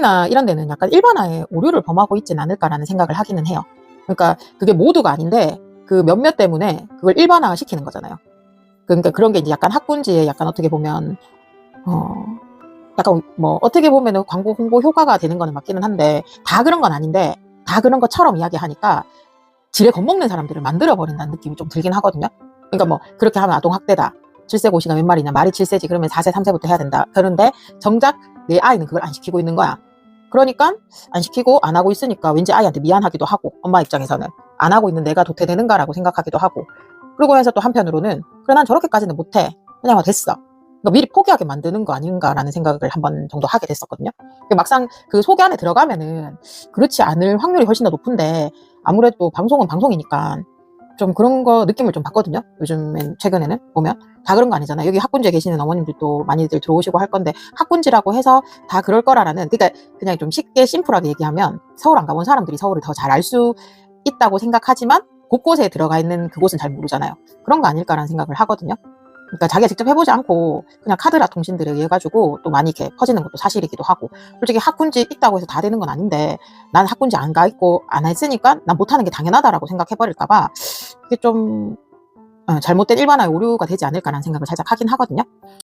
나 이런 데는 약간 일반화의 오류를 범하고 있진 않을까라는 생각을 하기는 해요. 그러니까 그게 모두가 아닌데 그 몇몇 때문에 그걸 일반화 시키는 거잖아요. 그러니까 그런 게 이제 약간 학군지에 약간 어떻게 보면 어 약간 뭐 어떻게 보면은 광고 홍보 효과가 되는 거는 맞기는 한데 다 그런 건 아닌데 다 그런 것처럼 이야기하니까 지레 겁먹는 사람들을 만들어 버린다는 느낌이 좀 들긴 하거든요. 그러니까 뭐 그렇게 하면 아동 학대다. 7세 고시가 몇 마리냐 말이 7세지 그러면 4세 3세부터 해야 된다. 그런데 정작 내 아이는 그걸 안 시키고 있는 거야. 그러니까 안 시키고 안 하고 있으니까 왠지 아이한테 미안하기도 하고 엄마 입장에서는 안 하고 있는 내가 도태되는가라고 생각하기도 하고. 그리고 해서 또 한편으로는 그래 난 저렇게까지는 못해. 그냥 뭐 됐어. 그러니까 미리 포기하게 만드는 거 아닌가라는 생각을 한 번 정도 하게 됐었거든요. 근데 막상 그 속에 안에 들어가면은 그렇지 않을 확률이 훨씬 더 높은데 아무래도 방송은 방송이니까 좀 그런 거 느낌을 좀 받거든요 요즘엔 최근에는 보면 다 그런 거 아니잖아요 여기 학군지에 계시는 어머님들도 많이들 들어오시고 할 건데 학군지라고 해서 다 그럴 거라라는 그러니까 그냥 좀 쉽게 심플하게 얘기하면 서울 안 가본 사람들이 서울을 더 잘 알 수 있다고 생각하지만 곳곳에 들어가 있는 그곳은 잘 모르잖아요. 그런 거 아닐까라는 생각을 하거든요. 그러니까 자기가 직접 해보지 않고 그냥 카드라 통신들에 의해 가지고 또 많이 이렇게 퍼지는 것도 사실이기도 하고 솔직히 학군지 있다고 해서 다 되는 건 아닌데 난 학군지 안 가 있고 안 했으니까 난 못하는 게 당연하다라고 생각해버릴까봐 이게 좀 어, 잘못된 일반화의 오류가 되지 않을까라는 생각을 살짝 하긴 하거든요.